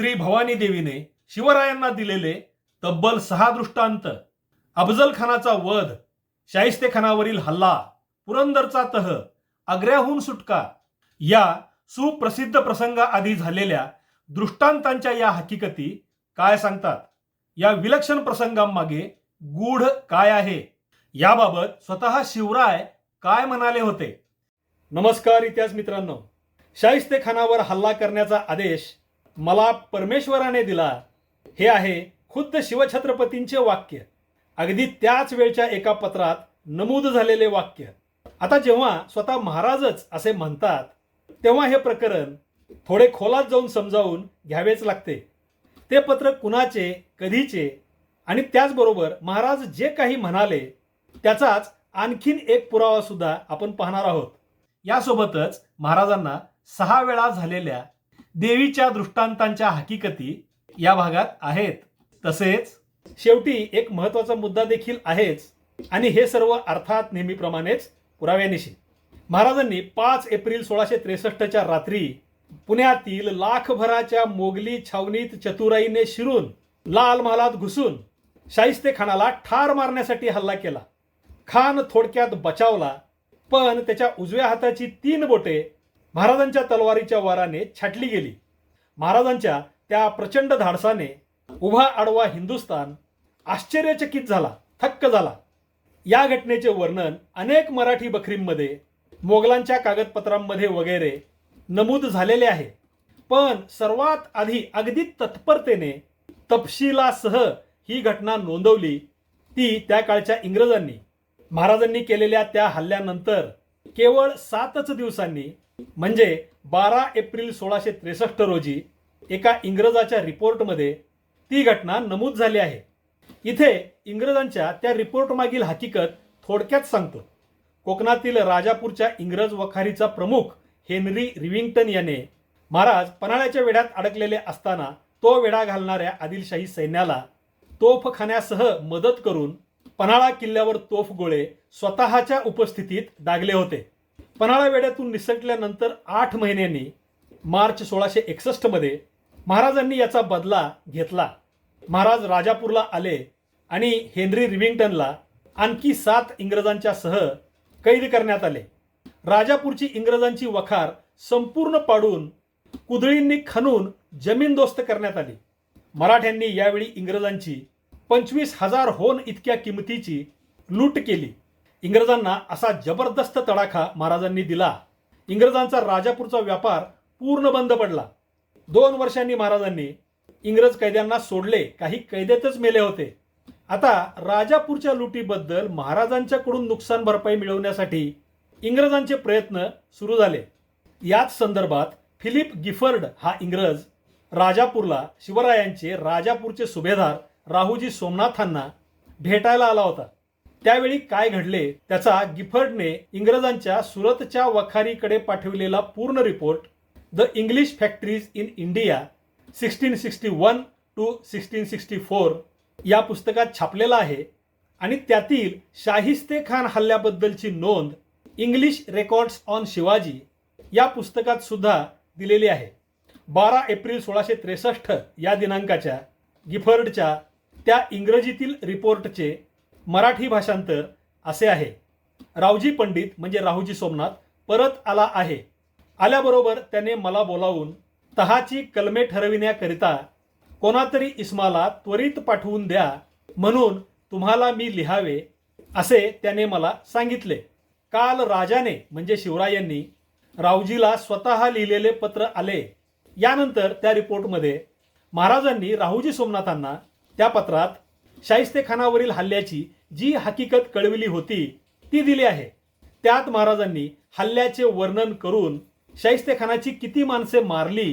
श्री भवानी देवीने शिवरायांना दिलेले तब्बल सहा दृष्टांत. अफजल खानाचा वध शाहिस्ते खानावरील हल्ला पुरंदरचा तह आग्र्याहून सुटका या सुप्रसिद्ध प्रसंगाआधी झालेल्या दृष्टांतांच्या या हकीकती काय सांगतात? या विलक्षण प्रसंगांमागे गूढ काय आहे? याबाबत स्वतः शिवराय काय म्हणाले होते? नमस्कार इतिहास मित्रांनो. शाहिस्ते खानावर हल्ला करण्याचा आदेश मला परमेश्वराने दिला हे आहे खुद्द शिवछत्रपतींचे वाक्य. अगदी त्याच वेळच्या एका पत्रात नमूद झालेले वाक्य. आता जेव्हा स्वतः महाराजच असे म्हणतात तेव्हा हे प्रकरण थोडे खोलात जाऊन समजावून घ्यावेच लागते. ते पत्र कुणाचे कधीचे आणि त्याचबरोबर महाराज जे काही म्हणाले त्याचाच आणखीन एक पुरावा सुद्धा आपण पाहणार आहोत. यासोबतच महाराजांना सहा वेळा झालेल्या देवीच्या दृष्टांतांच्या हकीकती या भागात आहेत. तसेच शेवटी एक महत्त्वाचा मुद्दा देखील आहेच आणि हे सर्व अर्थात नेहमीप्रमाणेच पुराव्यानिशी. महाराजांनी पाच एप्रिल सोळाशे त्रेसष्टच्या रात्री पुण्यातील लाखभराच्या मोगली छावणीत चतुराईने शिरून लाल महालात घुसून शाहिस्ते खानाला ठार मारण्यासाठी हल्ला केला. खान थोडक्यात बचावला पण त्याच्या उजव्या हाताची तीन बोटे महाराजांच्या तलवारीच्या वाराने छाटली गेली. महाराजांच्या त्या प्रचंड धाडसाने उभा आडवा हिंदुस्थान आश्चर्यचकित झाला थक्क झाला. या घटनेचे वर्णन अनेक मराठी बखरींमध्ये मोगलांच्या कागदपत्रांमध्ये वगैरे नमूद झालेले आहे. पण सर्वात आधी अगदी तत्परतेने तपशिलासह ही घटना नोंदवली ती त्या काळच्या इंग्रजांनी. महाराजांनी केलेल्या त्या हल्ल्यानंतर केवळ सातच दिवसांनी म्हणजे बारा एप्रिल सोळाशे त्रेसष्ट रोजी एका इंग्रजाच्या रिपोर्टमध्ये ती घटना नमूद झाली आहे. इथे इंग्रजांच्या त्या रिपोर्टमागील हकीकत थोडक्यात सांगतो. कोकणातील राजापूरच्या इंग्रज वखारीचा प्रमुख हेनरी रिविंग्टन याने महाराज पन्हाळ्याच्या वेढ्यात अडकलेले असताना तो वेढा घालणाऱ्या आदिलशाही सैन्याला तोफखान्यासह मदत करून पन्हाळा किल्ल्यावर तोफ गोळे स्वतःच्या उपस्थितीत डागले होते. पन्हाळा वेड्यातून निसटल्यानंतर आठ महिन्यांनी मार्च सोळाशे एकसष्टमध्ये महाराजांनी याचा बदला घेतला. महाराज राजापूरला आले आणि हेनरी रिविंग्टनला आणखी सात इंग्रजांच्या सह कैद करण्यात आले. राजापूरची इंग्रजांची वखार संपूर्ण पाडून कुदळींनी खणून जमीनदोस्त करण्यात आली. मराठ्यांनी यावेळी इंग्रजांची पंचवीस हजार होन इतक्या किमतीची लूट केली. इंग्रजांना असा जबरदस्त तडाखा महाराजांनी दिला. इंग्रजांचा राजापूरचा व्यापार पूर्ण बंद पडला. दोन वर्षांनी महाराजांनी इंग्रज कैद्यांना सोडले. काही कैद्यातच मेले होते. आता राजापूरच्या लुटीबद्दल महाराजांच्याकडून नुकसान भरपाई मिळवण्यासाठी इंग्रजांचे प्रयत्न सुरू झाले. याच संदर्भात फिलिप गिफर्ड हा इंग्रज राजापूरला शिवरायांचे राजापूरचे सुभेदार राहुजी सोमनाथांना भेटायला आला होता. त्यावेळी काय घडले त्याचा गिफर्डने इंग्रजांच्या सुरतच्या वखारीकडे पाठविलेला पूर्ण report the English factories in India sixteen sixty one to sixteen sixty four या पुस्तकात छापलेला आहे आणि त्यातील शाहिस्ते खान हल्ल्याबद्दलची नोंद इंग्लिश रेकॉर्ड्स ऑन शिवाजी या पुस्तकात सुद्धा दिलेली आहे. बारा एप्रिल सोळाशे त्रेसष्ट या दिनांकाच्या गिफर्डच्या त्या इंग्रजीतील रिपोर्टचे मराठी भाषांतर असे आहे. रावजी पंडित म्हणजे राहुजी सोमनाथ परत आला आहे. आल्याबरोबर त्याने मला बोलावून तहाची कलमे ठरविण्याकरिता कोणातरी इस्माला त्वरित पाठवून द्या म्हणून तुम्हाला मी लिहावे असे त्याने मला सांगितले. काल राजाने म्हणजे शिवरायांनी रावजीला स्वतः लिहिलेले पत्र आले. यानंतर त्या रिपोर्टमध्ये महाराजांनी राहुजी सोमनाथांना त्या पत्रात शाहिस्ते खानावरील हल्ल्याची जी हकीकत कळविली होती ती दिली आहे. त्यात महाराजांनी हल्ल्याचे वर्णन करून शाहिस्ते खानाची किती माणसे मारली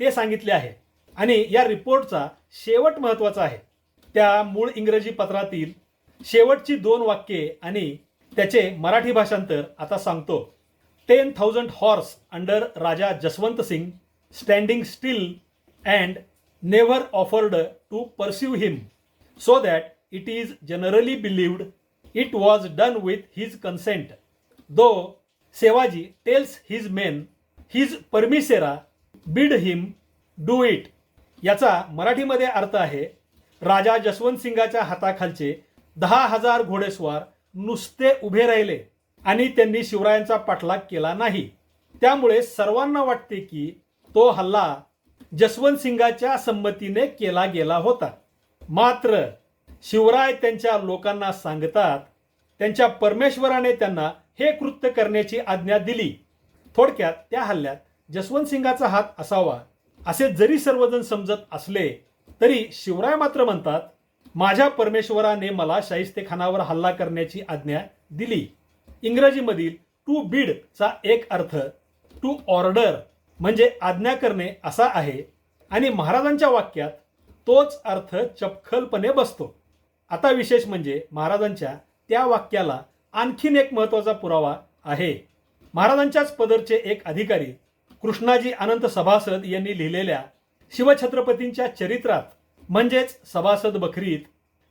ते सांगितले आहे. आणि या रिपोर्टचा शेवट महत्त्वाचा आहे. त्या मूळ इंग्रजी पत्रातील शेवटची दोन वाक्ये आणि त्याचे मराठी भाषांतर आता सांगतो. Ten thousand horse under Raja Jaswant Singh standing still and never offered to pursue him. So that it is generally believed it was done with his consent. Though Sevaji tells his men, his परमिसेरा bid him do it. याचा मराठीमध्ये अर्थ आहे राजा जसवंत सिंगाच्या हाताखालचे दहा हजार घोडेस्वार नुसते उभे राहिले आणि त्यांनी शिवरायांचा पाठलाग केला नाही त्यामुळे सर्वांना वाटते की तो हल्ला जसवंत सिंगाच्या संमतीने केला गेला होता मात्र शिवराय त्यांच्या लोकांना सांगतात त्यांच्या परमेश्वराने त्यांना हे कृत्य करण्याची आज्ञा दिली. थोडक्यात त्या हल्ल्यात जसवंत सिंगाचा हात असावा असे जरी सर्वजण समजत असले तरी शिवराय मात्र म्हणतात माझ्या परमेश्वराने मला शाहिस्तेखानावर हल्ला करण्याची आज्ञा दिली. इंग्रजीमधील टू बीड चा एक अर्थ टू ऑर्डर म्हणजे आज्ञा करणे असा आहे. आणि महाराजांच्या वाक्यात तोच अर्थ चपखलपणे बसतो. आता विशेष म्हणजे महाराजांच्या त्या वाक्याला आणखीन एक महत्त्वाचा पुरावा आहे. महाराजांच्याच पदरचे एक अधिकारी कृष्णाजी अनंत सभासद यांनी लिहिलेल्या शिवछत्रपतींच्या चरित्रात म्हणजेच सभासद बखरीत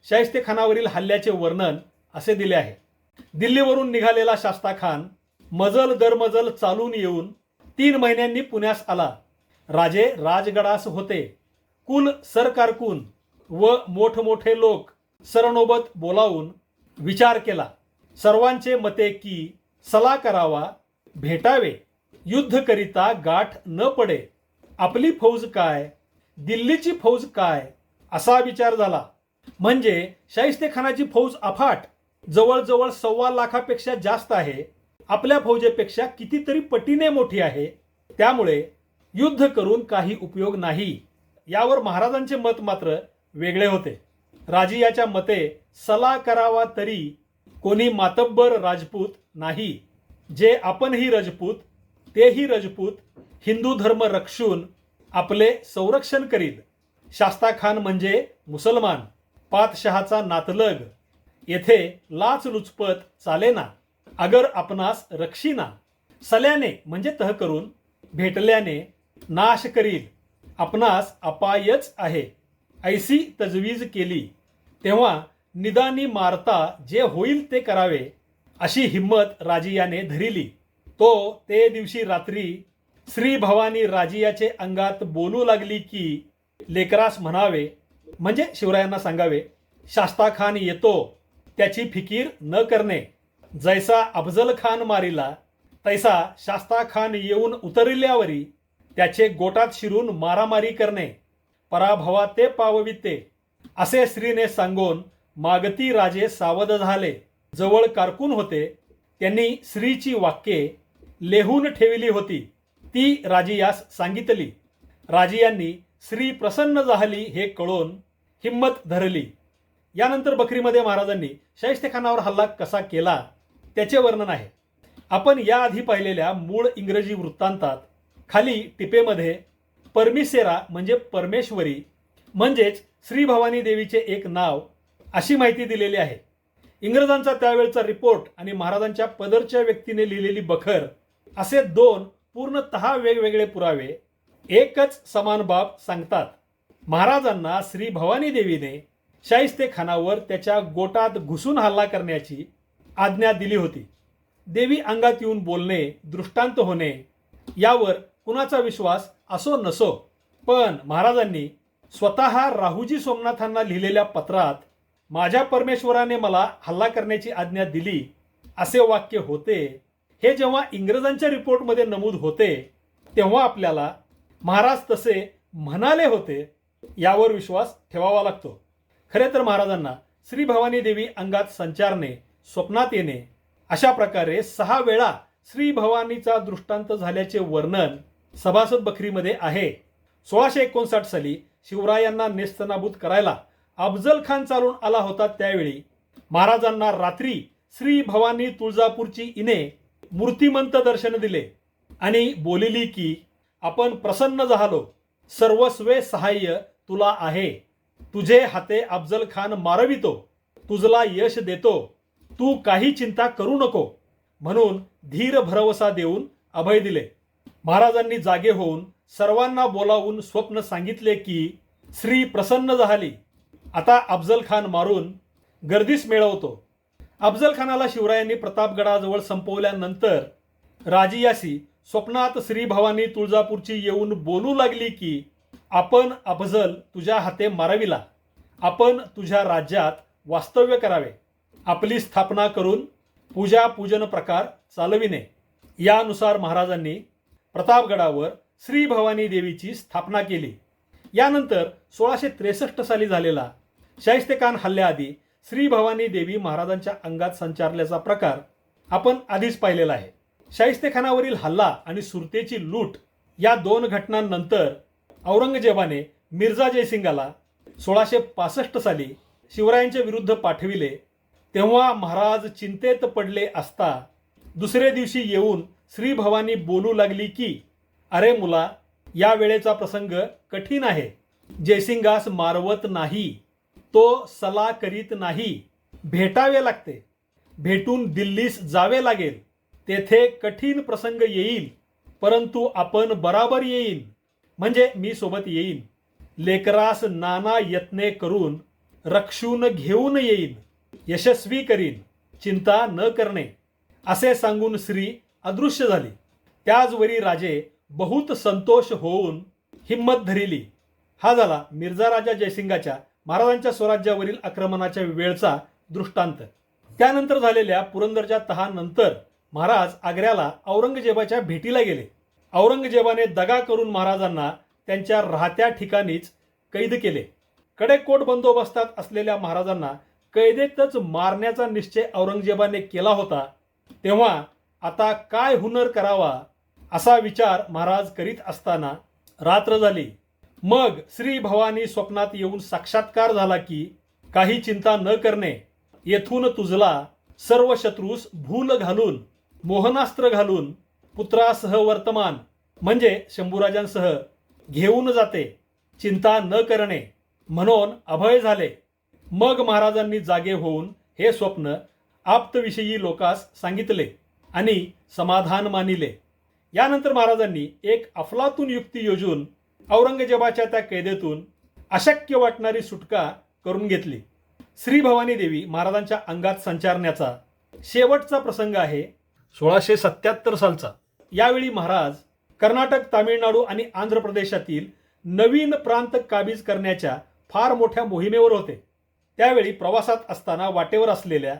शाहिस्तेखानावरील हल्ल्याचे वर्णन असे दिले आहे. दिल्लीवरून निघालेला शास्ता खान मजल दरमजल चालून येऊन तीन महिन्यांनी पुण्यास आला. राजे राजगडास होते. कुल सरकारकून व मोठमोठे लोक सरनोबत बोलावून विचार केला. सर्वांचे मते की सला करावा भेटावे युद्ध करिता गाठ न पडे. आपली फौज काय? दिल्लीची फौज काय? असा विचार झाला. म्हणजे शाहिस्तेखानाची फौज अफाट जवळजवळ सव्वा लाखापेक्षा जास्त आहे. आपल्या फौजेपेक्षा कितीतरी पटीने मोठी आहे. त्यामुळे युद्ध करून काही उपयोग नाही. यावर महाराजांचे मत मात्र वेगळे होते. राजियाच्या मते सला करावा तरी कोणी मातब्बर राजपूत नाही. जे आपणही रजपूत तेही रजपूत हिंदू धर्म रक्षून आपले संरक्षण करील. शास्ता खान म्हणजे मुसलमान पातशहाचा नातलग. येथे लाच लुचपत चालेना अगर आपणास रक्षीना. सल्याने म्हणजे तह करून भेटल्याने नाश करील. आपणास अपायच आहे. ऐसी तजवीज केली. तेव्हा निदानी मारता जे होईल ते करावे अशी हिंमत राजियाने धरिली. तो ते दिवशी रात्री श्री भवानी राजियाचे अंगात बोलू लागली की लेकरास म्हणावे म्हणजे शिवरायांना सांगावे शास्ता खान येतो त्याची फिकीर न करणे. जैसा अफजल खान मारिला तैसा शास्ता खान येऊन उतरल्यावरी त्याचे गोटात शिरून मारामारी करणे पराभवा ते पावविते असे श्रीने सांगून मागती राजे सावध झाले. जवळ कारकून होते. त्यांनी श्रीची वाक्ये लेहून ठेवली होती. ती राजियास सांगितली. राजियांनी श्री प्रसन्न झाली हे कळून हिंमत धरली. यानंतर बकरीमध्ये महाराजांनी शैस्तेखानावर हल्ला कसा केला त्याचे वर्णन आहे. आपण याआधी पाहिलेल्या मूळ इंग्रजी वृत्तांतात खाली टिपेमध्ये परमिसेरा म्हणजे परमेश्वरी म्हणजेच श्री भवानी देवीचे एक नाव अशी माहिती दिलेली आहे. इंग्रजांचा त्यावेळचा रिपोर्ट आणि महाराजांच्या पदरच्या व्यक्तीने लिहिलेली बखर असे दोन पूर्णतः वेगवेगळे पुरावे एकच समान बाब सांगतात. महाराजांना श्री भवानी देवीने शाहिस्ते खानावर त्याच्या गोटात घुसून हल्ला करण्याची आज्ञा दिली होती. देवी अंगात येऊन बोलणे दृष्टांत होणे यावर कुणाचा विश्वास असो नसो पण महाराजांनी स्वतः राहुजी सोमनाथांना लिहिलेल्या पत्रात माझ्या परमेश्वराने मला हल्ला करण्याची आज्ञा दिली असे वाक्य होते. हे जेव्हा इंग्रजांच्या रिपोर्टमध्ये नमूद होते तेव्हा आपल्याला महाराज तसे म्हणाले होते यावर विश्वास ठेवावा लागतो. खरे तर महाराजांना श्री भवानी देवी अंगात संचारणे स्वप्नात येणे अशा प्रकारे सहा वेळा श्री भवानीचा दृष्टांत झाल्याचे वर्णन सभासद बखरीमध्ये आहे. सोळाशे एकोणसाठ साली शिवरायांना नेस्तनाबूत करायला अफजल खान चालून आला होता त्यावेळी. महाराजांना रात्री श्री भवानी तुळजापूरची इने मूर्तिमंत दर्शन दिले आणि बोलिली की आपण प्रसन्न झालो. सर्वस्वे सहाय्य तुला आहे. तुझे हाते अफजल खान मारवितो. तुझला यश देतो. तू काही चिंता करू नको. म्हणून धीर भरवसा देऊन अभय दिले. महाराजांनी जागे होऊन सर्वांना बोलावून स्वप्न सांगितले की श्री प्रसन्न झाली. आता अफजल खान मारून गर्दीस मिळवतो. अफजल खानाला शिवरायांनी प्रतापगडाजवळ संपवल्यानंतर राजियासी स्वप्नात श्री भवानी तुळजापूरची येऊन बोलू लागली की आपण अफजल तुझ्या हाते माराविला. आपण तुझ्या राज्यात वास्तव्य करावे. आपली स्थापना करून पूजा पूजन प्रकार चालविणे. यानुसार महाराजांनी प्रतापगडावर श्री भवानी देवीची स्थापना केली. यानंतर सोळाशे त्रेसष्ट साली झालेला शाहिस्तेखान हल्ल्याआधी श्री भवानी देवी महाराजांच्या अंगात संचारल्याचा प्रकार आपण आधीच पाहिलेला आहे. शाहिस्तेखानावरील हल्ला आणि सुरतेची लूट या दोन घटनांनंतर औरंगजेबाने मिर्झा जयसिंगाला सोळाशे पासष्ट साली शिवरायांच्या विरुद्ध पाठविले. तेव्हा महाराज चिंतेत पडले असता दुसरे दिवशी येऊन श्री भवानी बोलू लागली की अरे मुला या वेळेचा प्रसंग कठीण आहे. जयसिंगास मारवत नाही. तो सला करीत नाही. भेटावे लागते. भेटून दिल्लीस जावे लागेल. तेथे कठीण प्रसंग येईल. परंतु आपण बराबर येईन म्हणजे मी सोबत येईन. लेकरास नाना यत्ने करून रक्षून घेऊन येईन. यशस्वी करीन. चिंता न करणे. असे सांगून श्री अदृश्य झाली. त्याचवरी राजे बहुत संतोष होऊन हिंमत धरिली. हा झाला मिर्झा राजा जयसिंगाच्या महाराजांच्या स्वराज्यावरील आक्रमणाच्या वेळचा दृष्टांत. त्यानंतर झालेल्या पुरंदरच्या तहानंतर महाराज आग्र्याला औरंगजेबाच्या भेटीला गेले. औरंगजेबाने दगा करून महाराजांना त्यांच्या राहत्या ठिकाणीच कैद केले. कडेकोट बंदोबस्तात असलेल्या महाराजांना कैदेतच मारण्याचा निश्चय औरंगजेबाने केला होता तेव्हा आता काय हुनर करावा असा विचार महाराज करीत असताना रात्र झाली. मग श्री भवानी स्वप्नात येऊन साक्षात्कार झाला की काही चिंता न करणे येथून तुझला सर्व शत्रूस भूल घालून मोहनास्त्र घालून पुत्रासह वर्तमान म्हणजे शंभूराजांसह घेऊन जाते चिंता न करणे म्हणून अभय झाले. मग महाराजांनी जागे होऊन हे स्वप्न आप्तविषयी लोकास सांगितले. आणि समाधान मानिले. यानंतर महाराजांनी एक अफलातून युक्ती योजून औरंगजेबाच्या त्या कैदेतून अशक्य वाटणारी सुटका करून घेतली. श्री भवानी देवी महाराजांच्या अंगात संचारण्याचा शेवटचा प्रसंग आहे सोळाशे सत्याहत्तर सालचा. यावेळी महाराज कर्नाटक तामिळनाडू आणि आंध्र प्रदेशातील नवीन प्रांत काबीज करण्याच्या फार मोठ्या मोहिमेवर होते. त्यावेळी प्रवासात असताना वाटेवर असलेल्या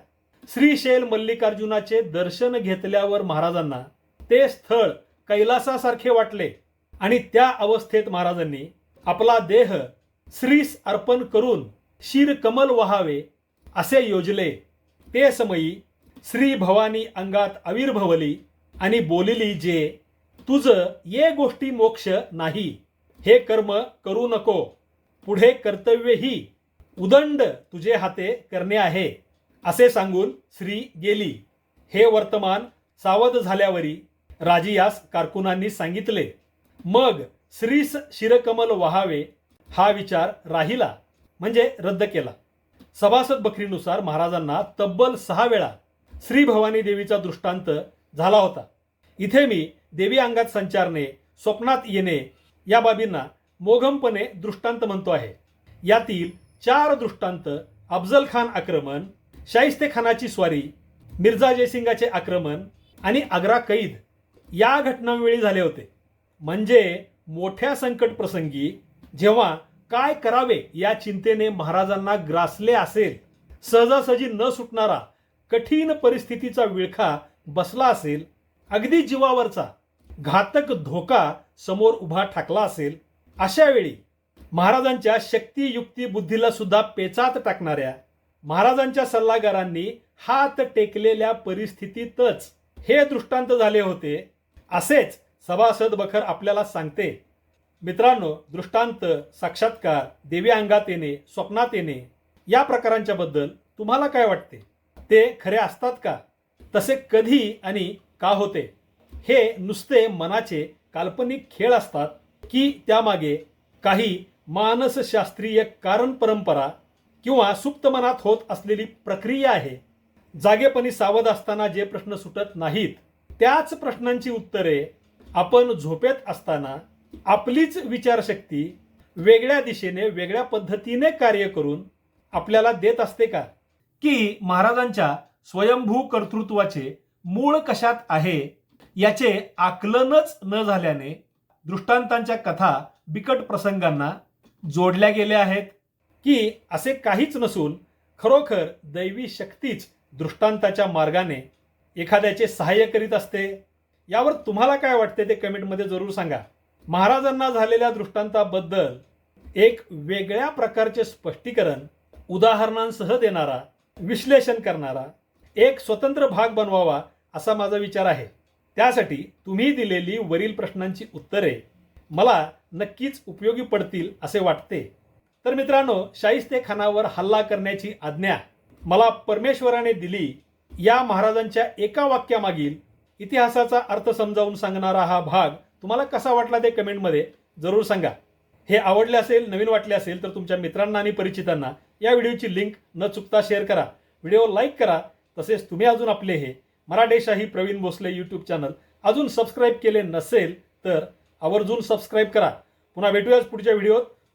श्रीशैल मल्लिकार्जुनाचे दर्शन घेतल्यावर महाराजांना ते स्थळ कैलासासारखे वाटले आणि त्या अवस्थेत महाराजांनी आपला देह श्रीस अर्पण करून शिर कमल व्हावे असे योजले. ते समयी श्री भवानी अंगात आविर्भवली आणि बोलिली जे तुझं ये गोष्टी मोक्ष नाही हे कर्म करू नको. पुढे कर्तव्यही उदंड तुझे हाते करणे आहे. असे सांगून श्री गेली. हे वर्तमान सावध झाल्यावरी राजियास कारकुनांनी सांगितले मग श्रीस शिरकमल वहावे हा विचार राहिला म्हणजे रद्द केला. सभासद बकरीनुसार महाराजांना तब्बल सहा वेळा श्री भवानी देवीचा दृष्टांत झाला होता. इथे मी देवी अंगात संचारणे स्वप्नात येणे या बाबींना मोघमपणे दृष्टांत म्हणतो आहे. यातील चार दृष्टांत अफजल खान आक्रमण शाहिस्ते खानाची स्वारी मिर्झा जयसिंगाचे आक्रमण आणि आग्रा कैद या घटनांवेळी झाले होते. म्हणजे मोठ्या संकट प्रसंगी जेव्हा काय करावे या चिंतेने महाराजांना ग्रासले असेल सहजासहजी न सुटणारा कठीण परिस्थितीचा विळखा बसला असेल अगदी जीवावरचा घातक धोका समोर उभा ठाकला असेल अशा वेळी महाराजांच्या शक्ती युक्ती बुद्धीला सुद्धा पेचात टाकणाऱ्या महाराजांच्या सल्लागारांनी हात टेकलेल्या परिस्थितीतच हे दृष्टांत झाले होते. असेच सभासद बखर आपल्याला सांगते. मित्रांनो दृष्टांत साक्षात्कार देवी अंगात येणे स्वप्नात येणे या प्रकारांच्या बद्दल तुम्हाला काय वाटते? ते खरे असतात का? तसे कधी आणि का होते? हे नुसते मनाचे काल्पनिक खेळ असतात की त्यामागे काही मानसशास्त्रीय कारण परंपरा किंवा सुप्त मनात होत असलेली प्रक्रिया आहे. जागेपणी सावध असताना जे प्रश्न सुटत नाहीत त्याच प्रश्नांची उत्तरे आपण झोपेत असताना आपलीच विचारशक्ती वेगळ्या दिशेने वेगळ्या पद्धतीने कार्य करून आपल्याला देत असते का? की महाराजांच्या स्वयंभू कर्तृत्वाचे मूळ कशात आहे याचे आकलनच न झाल्याने दृष्टांतांच्या कथा बिकट प्रसंगांना जोडल्या गेल्या आहेत. की असे काहीच नसून खरोखर दैवी शक्तीच दृष्टांताच्या मार्गाने एखाद्याचे सहाय्य करीत असते. यावर तुम्हाला काय वाटते ते कमेंटमध्ये जरूर सांगा. महाराजांना झालेल्या दृष्टांताबद्दल एक वेगळ्या प्रकारचे स्पष्टीकरण उदाहरणांसह देणारा विश्लेषण करणारा एक स्वतंत्र भाग बनवावा असा माझा विचार आहे. त्यासाठी तुम्ही दिलेली वरील प्रश्नांची उत्तरे मला नक्कीच उपयोगी पडतील असे वाटते. तर मित्रांनो शाहिस्ते खानावर हल्ला करण्याची आज्ञा मला परमेश्वराने दिली या महाराजांच्या एका वाक्यामागील इतिहासाचा अर्थ समजावून सांगणारा हा भाग तुम्हाला कसा वाटला ते कमेंटमध्ये जरूर सांगा. हे आवडले असेल नवीन वाटले असेल तर तुमच्या मित्रांना आणि परिचितांना या व्हिडिओची लिंक न चुकता शेअर करा. व्हिडिओ लाईक करा. तसेच तुम्ही अजून आपले हे मराठेशाही प्रवीण भोसले यूट्यूब चॅनल अजून सबस्क्राईब केले नसेल तर आवर्जून सबस्क्राईब करा. पुन्हा भेटूयाच पुढच्या व्हिडिओत.